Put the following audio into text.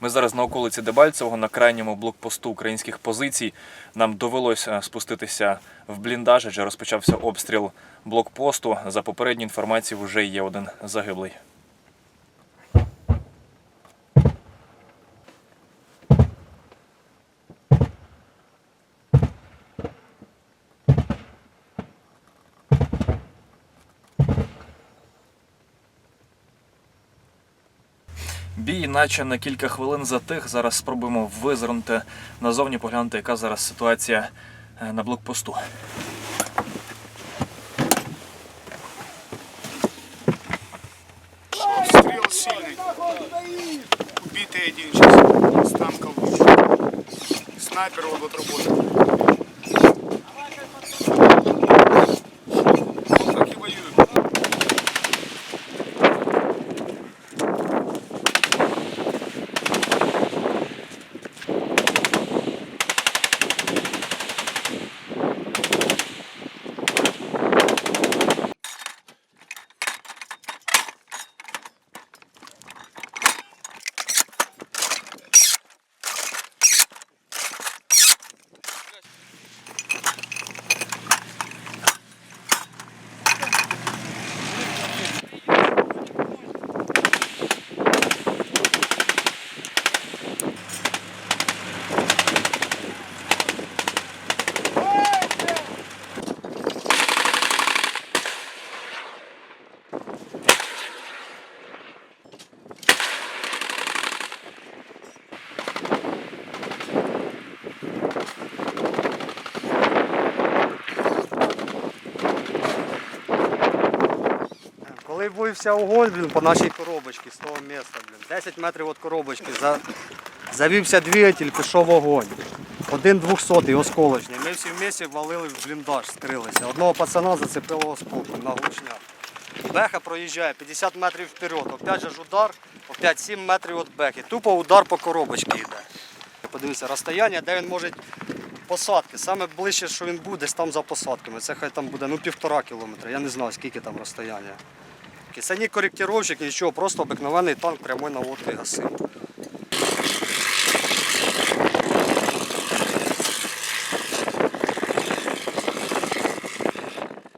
Ми зараз на околиці Дебальцевого на крайньому блокпосту українських позицій. Нам довелося спуститися в бліндаж, адже розпочався обстріл блокпосту. За попередньою інформацією, вже є один загиблий. Бій, наче на кілька хвилин затих. Зараз спробуємо визирнути назовні, поглянути, яка зараз ситуація е, на блокпосту. Обстрел сильный. Убитый один сейчас. С танка вышел. Снайпер вот, Коли вився огонь, блін, по нашій коробочці з того місця, блін, 10 метрів від коробочки, за... завівся двигатель, пішов огонь. Один двохсотий осколочний. Ми всі вместе валили в бліндаж, скрилися. Одного пацана зацепило осколком на глушняк. Беха проїжджає 50 метрів вперед. Опять же ж удар, опять 7 метрів від бехи. Тупо удар по коробочці йде. Подивіться, розстояння, де він може посадки. Саме ближче, що він буде, там за посадками. Це хай там буде ну, півтора кілометра. Я не знаю, скільки там розстояння. Це ні коректировщик, нічого, просто обикновений танк прямої наводки гасив.